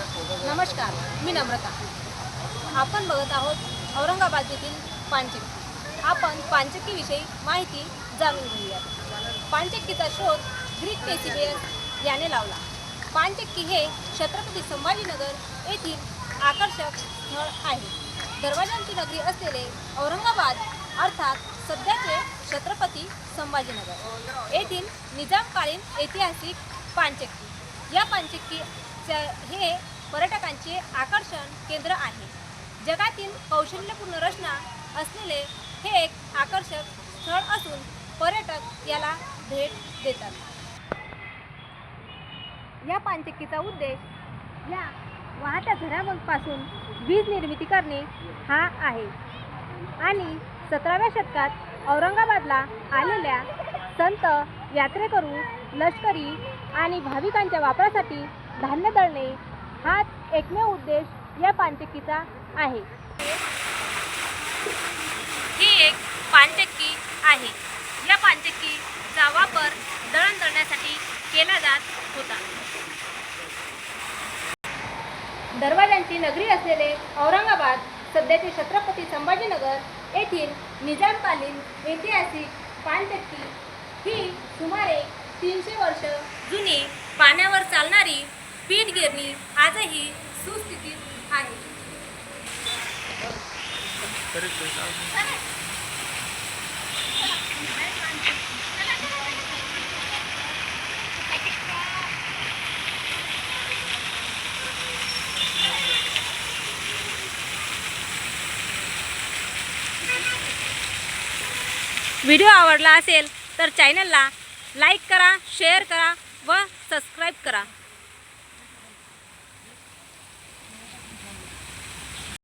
नमस्कार मी नम्रता. आपण बघत आहोत औरंगाबाद येथील पानचक्की. आपण पानचक्कीविषयी माहिती जाणून घेऊयात. पानचक्कीचा शोध ग्रीक पेसिबियस याने लावला. पानचक्की हे छत्रपती संभाजीनगर येथील आकर्षक स्थळ आहे. दरवाजांची नगरी असलेले औरंगाबाद अर्थात सध्याचे छत्रपती संभाजीनगर. येथील निजामकालीन ऐतिहासिक पानचक्की. या पानचक्कीचे हे पर्यटकांचे आकर्षण केंद्र आहे. जगातील कौशल्यपूर्ण रचना असलेले हे एक आकर्षक स्थळ असून पर्यटक याला भेट देतात. या पानचक्कीचा उद्देश या वाहत्या घरापासून वीज निर्मिती करणे हा आहे. आणि सतराव्या शतकात औरंगाबादला आलेल्या संत यात्रेकरू लष्करी आणि भाविकांच्या वापरासाठी धान्य दळणे हाच एकमेव उद्देश या पानचक्कीचा आहे. ही एक पानचक्की आहे. या पानचक्कीचा वापर दळण दळण्यासाठी केला जात होता. दरवाजांची नगरी असलेले औरंगाबाद सध्याचे छत्रपती संभाजीनगर येथील निजामकालीन ऐतिहासिक पानचक्की ही सुमारे तीनशे वर्ष जुनी पाण्यावर चालणारी पीठ गिरणी आजही सुस्थितीत आहे. व्हिडिओ आवडला असेल तर चॅनलला लाईक करा शेअर करा.